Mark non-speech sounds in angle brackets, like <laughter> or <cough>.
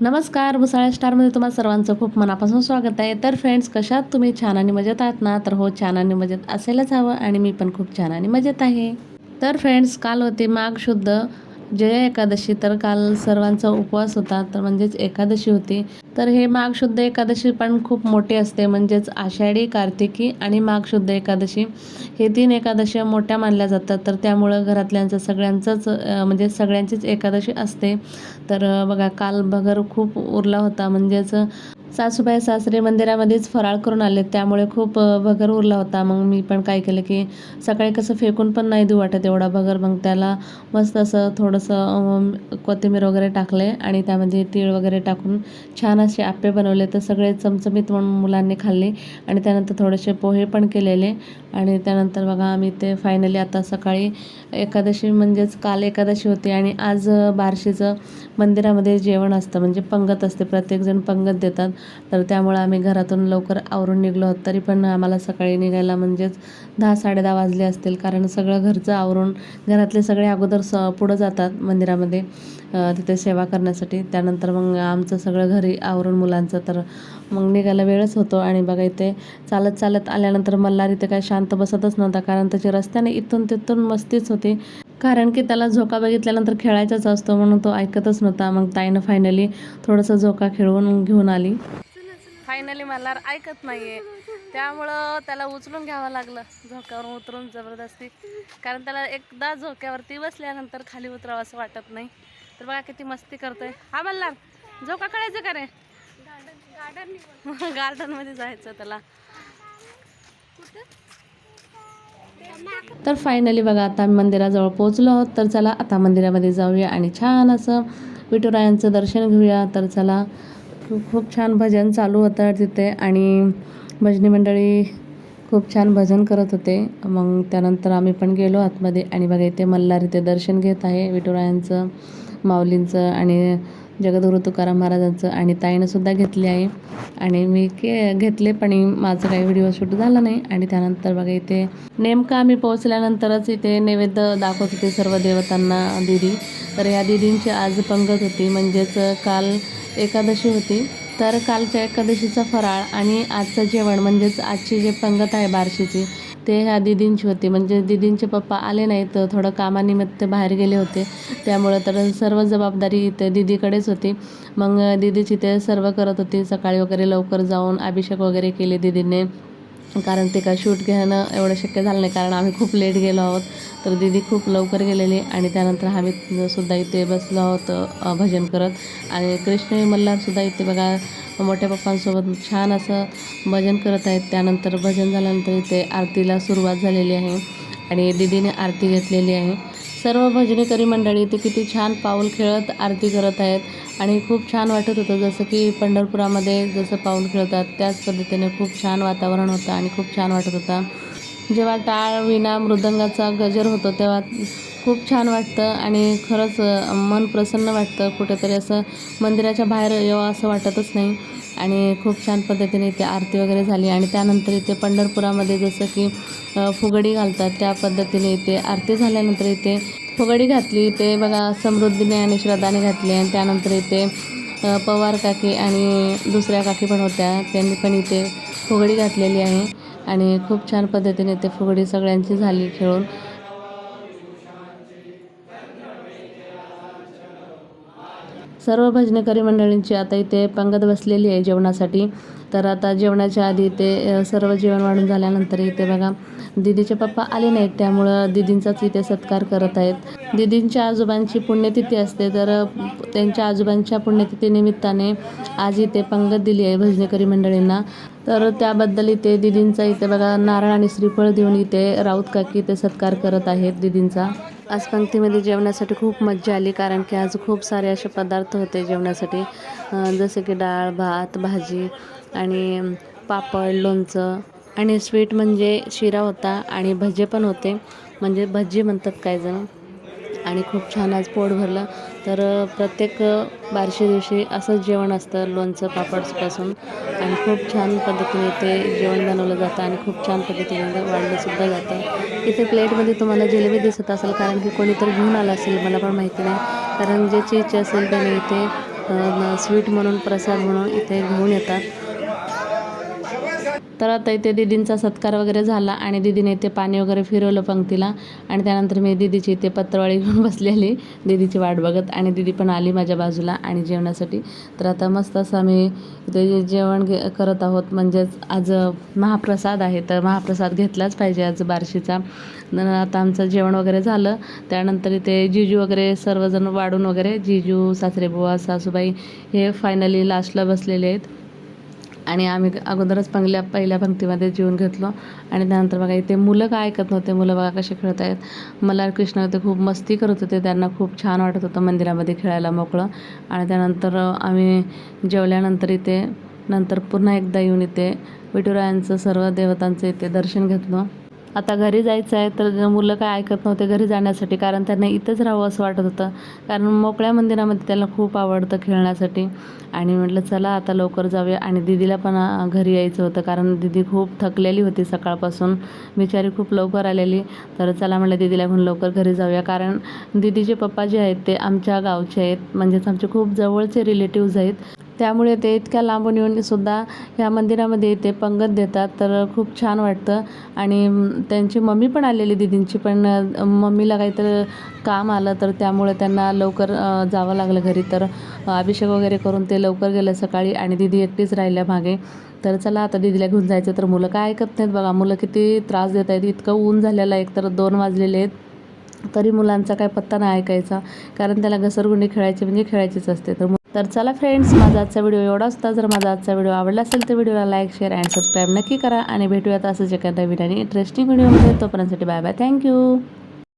नमस्कार भुसाळ्या स्टारमध्ये तुम्हाला सर्वांचं खूप मनापासून स्वागत आहे. तर फ्रेंड्स कशात तुम्ही छान आणि मजेत आहात ना? तर हो छान आणि मजेत असायलाच हवं आणि मी पण खूप छान आणि मजेत आहे. तर फ्रेंड्स काल होते माघ शुद्ध. जय एकादशी. तर काल सर्वांचा उपवास होता. तर म्हणजेच एकादशी होती. तर हे माघशुद्ध एकादशी पण खूप मोठी असते म्हणजेच आषाढी कार्तिकी आणि माघशुद्ध एकादशी. हे तीन एकादशी मोठ्या मानल्या जातात तर त्यामुळं घरातल्यांचं सगळ्यांचंच म्हणजे सगळ्यांचीच एकादशी असते. तर बघा काल भगर खूप उरला होता म्हणजेच सासूबाई सासरे मंदिरामध्येच फराळ करून आले त्यामुळे खूप भगर उरला होता. मग मी पण काय केलं की सकाळी कसं फेकून पण नाही देऊ वाटत एवढा भगर मग त्याला मस्त असं थोडंसं कोथिंबीर वगैरे टाकले आणि त्यामध्ये तीळ वगैरे टाकून छान असे आप्पे बनवले तर सगळे चमचमीत म्हणून मुलांनी खाल्ले आणि त्यानंतर थोडेसे पोहे पण केलेले. आणि त्यानंतर बघा आम्ही ते फायनली आता सकाळी एकादशी म्हणजेच काल एकादशी होती आणि आज बारशीचं बार्शीचं मंदिरामध्ये जेवण असतं. म्हणजे पंगत असते. प्रत्येकजण पंगत देतात. तर त्यामुळं आम्ही घरातून लवकर आवरून निघलो आहोत. तरी पण आम्हाला सकाळी निघायला म्हणजेच दहा साडेदहा वाजले असतील. कारण सगळं घरचं आवरून घरातले सगळे अगोदर स पुढं जातात मंदिरामध्ये. तिथे सेवा करण्यासाठी. त्यानंतर मग आमचं सगळं घरी आवरून मुलांचं तर मग निघायला वेळच होतो. आणि बघा इथे चालत चालत आल्यानंतर मल्हार इथे काय शांत बसतच नव्हता. कारण त्याची रस्त्याने इथून तिथून मस्तीच होती. कारण की त्याला झोका बघितल्यानंतर खेळायचाच असतो म्हणून तो ऐकतच नव्हता. मग ताईनं फायनली थोडंसं झोका खेळवून घेऊन आली. फायनली मल्हार ऐकत नाहीये. त्यामुळं त्याला उचलून घ्यावं लागलं. झोक्यावरून उतरून जबरदस्ती. कारण त्याला एकदा झोक्यावरती बसल्यानंतर खाली उतरावं असं वाटत नाही. तर बघा किती मस्ती करतोय. हा बल्लार जो का कळायचं का रे? <laughs> गार्डनमध्ये जायचं त्याला. तर फायनली बघा आता आम्ही मंदिराजवळ पोहोचलो आहोत तर चला आता मंदिरामध्ये जाऊया आणि छान असं विठुरायांचं दर्शन घेऊया. तर चला खूप खूप छान भजन चालू होतं तिथे आणि भजनी मंडळी खूप छान भजन करत होते. मग त्यानंतर आम्ही पण गेलो आतमध्ये आणि बघा इथे मल्हार इथे दर्शन घेत आहे विठुरायांचं. माऊलींचं आणि जगद्गुरु तुकाराम महाराजांचं आणि ताईनंसुद्धा घेतली आहे. आणि मी के घेतले पण माझं काही व्हिडिओ शूट झाला नाही. आणि त्यानंतर बघा इथे नेमकं आम्ही पोहोचल्यानंतरच इथे नैवेद्य दाखवत होते सर्व देवतांना दिदी. तर ह्या दिदींची आज पंगत होती. म्हणजेच काल एकादशी होती. तर कालच्या एकादशीचा फराळ आणि आजचं जेवण म्हणजेच आजची जे पंगत आहे बार्शीची ते ह्या दिदींची होती. म्हणजे दिदींचे पप्पा आले नाहीत थोडं कामानिमित्त बाहेर गेले होते. त्यामुळं तर सर्व जबाबदारी इथे दिदीकडेच होती. मग दिदीची ते सर्व करत होती. सकाळी वगैरे लवकर जाऊन अभिषेक वगैरे केले दिदीने. कारण ते काय शूट घेणं एवढं शक्य झालं नाही कारण आम्ही खूप लेट गेलो आहोत. तर दिदी खूप लवकर गेलेली आणि त्यानंतर आम्ही सुद्धा इथे बसलो आहोत भजन करत. आणि कृष्ण मल्हारसुद्धा इथे बघा मोठ्या पप्पांसोबत छान असं भजन करत आहेत. त्यानंतर भजन झाल्यानंतर इथे आरतीला सुरुवात झालेली आहे आणि दिदीने आरती घेतलेली आहे. सर्व भजनेकरी मंडळी ते किती छान पाऊल खेळत आरती करत आहेत आणि खूप छान वाटत होतं जसं की पंढरपुरामध्ये जसं पाऊल खेळतात त्याच पद्धतीने खूप छान वातावरण होतं आणि खूप छान वाटत होता. जेव्हा टाळ विना मृदंगाचा गजर होतो तेव्हा खूप छान वाटतं आणि खरंच मन प्रसन्न वाटतं. कुठेतरी असं मंदिराच्या बाहेर यावं असं वाटतच नाही. आणि खूप छान पद्धतीने इथे आरती वगैरे झाली. आणि त्यानंतर इथे पंढरपुरामध्ये जसं की फुगडी घालतात त्या पद्धतीने इथे आरती झाल्यानंतर इथे फुगडी घातली. ते बघा समृद्धीने आणि श्रद्धाने घातली. आणि त्यानंतर इथे पवार काकी आणि दुसऱ्या काकी पण होत्या. त्यांनी पण इथे फुगडी घातलेली आहे. आणि खूप छान पद्धतीने ते फुगडी सगळ्यांची झाली खेळून. सर्व भजनेकरी मंडळींची आता इथे पंगत बसलेली आहे जेवणासाठी. तर आता जेवणाच्या आधी ते सर्व जेवण वाढून झाल्यानंतर इथे बघा दिदीचे पप्पा आले नाहीत त्यामुळं दिदींचाच इथे सत्कार करत आहेत. दिदींच्या आजोबांची पुण्यतिथी असते तर त्यांच्या आजोबांच्या पुण्यतिथी निमित्ताने आज इथे पंगत दिली आहे भजनेकरी मंडळींना. तर त्याबद्दल इथे दिदींचा इथे बघा नारळ आणि श्रीफळ देऊन इथे राऊत काकी इथे सत्कार करत आहेत दिदींचा. आज पंक्तीमध्ये जेवणासाठी खूप मज्जा आली कारण की आज खूप सारे असे पदार्थ होते जेवणासाठी. जसे की डाळ भात भाजी आणि पापड लोणचं आणि स्वीट म्हणजे शिरा होता आणि भजे पण होते. म्हणजे भजी म्हणतात काहीजण आणि खूप छान आज पोट भरलं. तर प्रत्येक बारशी दिवशी असंच जेवण असतं लोणचं पापडपासून आणि खूप छान पद्धतीने ते जेवण बनवलं जातं आणि खूप छान पद्धतीने वाढलंसुद्धा जातं. इथे प्लेटमध्ये तुम्हाला जिलेबी दिसत असेल कारण की कोणीतरी घेऊन आलं असेल मला पण माहिती नाही. कारण जे इच्छा असेल त्याने इथे स्वीट म्हणून प्रसाद म्हणून इथे घेऊन येतात. तर आता इथे दीदींचा सत्कार वगैरे झाला आणि दीदीने इथे पाणी वगैरे फिरवलं पंक्तीला. आणि त्यानंतर मी दीदीची इथे पत्रवाळी घेऊन बसलेली. दीदीची वाट बघत आणि दीदी पण आली माझ्या बाजूला आणि जेवणासाठी. तर आता मस्त असं आम्ही इथे जेवण घे करत आहोत म्हणजेच आज महाप्रसाद आहे. तर महाप्रसाद घेतलाच पाहिजे आज बार्शीचा. न आता आमचं जेवण वगैरे झालं. त्यानंतर इथे जिजू वगैरे सर्वजण वाढून वगैरे जिजू सासरेबुवा सासूबाई हे फायनली लास्टला बसलेले आहेत. आणि आम्ही अगोदरच पहिल्या पहिल्या पंक्तीमध्ये जेवून घेतलो. आणि त्यानंतर बघा इथे मुलं काय ऐकत नव्हते मुलं बघा कसे खेळत आहेत. मला कृष्ण होते खूप मस्ती करत होते त्यांना खूप छान वाटत होतं मंदिरामध्ये खेळायला मोकळं. आणि त्यानंतर आम्ही जेवल्यानंतर इथे नंतर पुन्हा एकदा येऊन इथे विठुरायांचं सर्व देवतांचं इथे दर्शन घेतलं. आता घरी जायचं आहे तर मुलं काय ऐकत नव्हते घरी जाण्यासाठी कारण त्यांना इथंच राहावं असं वाटत होतं. कारण मोकळ्या मंदिरामध्ये त्याला खूप आवडतं खेळण्यासाठी. आणि म्हटलं चला आता लवकर जाऊया. आणि दिदीला पण घरी यायचं होतं कारण दिदी खूप थकलेली होती सकाळपासून. बिचारी खूप लवकर आलेली. तर चला म्हटलं दिदीला म्हणून लवकर घरी जाऊया. कारण दिदीचे पप्पा जे आहेत ते आमच्या गावचे आहेत. म्हणजेच आमचे खूप जवळचे रिलेटिव्ज आहेत. त्यामुळे ते इतक्या लांबून येऊन सुद्धा ह्या मंदिरामध्ये ते पंगत देतात. तर खूप छान वाटतं. आणि त्यांची मम्मी पण आलेली दिदींची. पण मम्मीला काहीतरी काम आलं तर त्यामुळे त्यांना लवकर जावं लागलं घरी. तर अभिषेक वगैरे करून ते लवकर गेलं सकाळी आणि दिदी एकटीच राहिल्या मागे. तर चला आता दिदीला घेऊन जायचं. तर मुलं काय ऐकत नाहीत बघा. मुलं किती त्रास देत आहेत. इतकं ऊन झालेलं आहे. एक तर दोन वाजलेले आहेत. तरी मुलांचा काय पत्ता नाही ऐकायचा. कारण त्याला घसरगुंडी खेळायची म्हणजे खेळायचीच असते. तर तर चला फ्रेंड्स माझा आजचा व्हिडिओ एवढा असता. जर माझा आजचा व्हिडिओ आवडला असेल तर व्हिडिओला लाईक शेअर अँड सबस्क्राईब नक्की करा. आणि भेटूयात असंच काही नवीन आणि इंटरेस्टिंग व्हिडिओमध्ये तोपर्यंतसाठी बाय बाय थँक्यू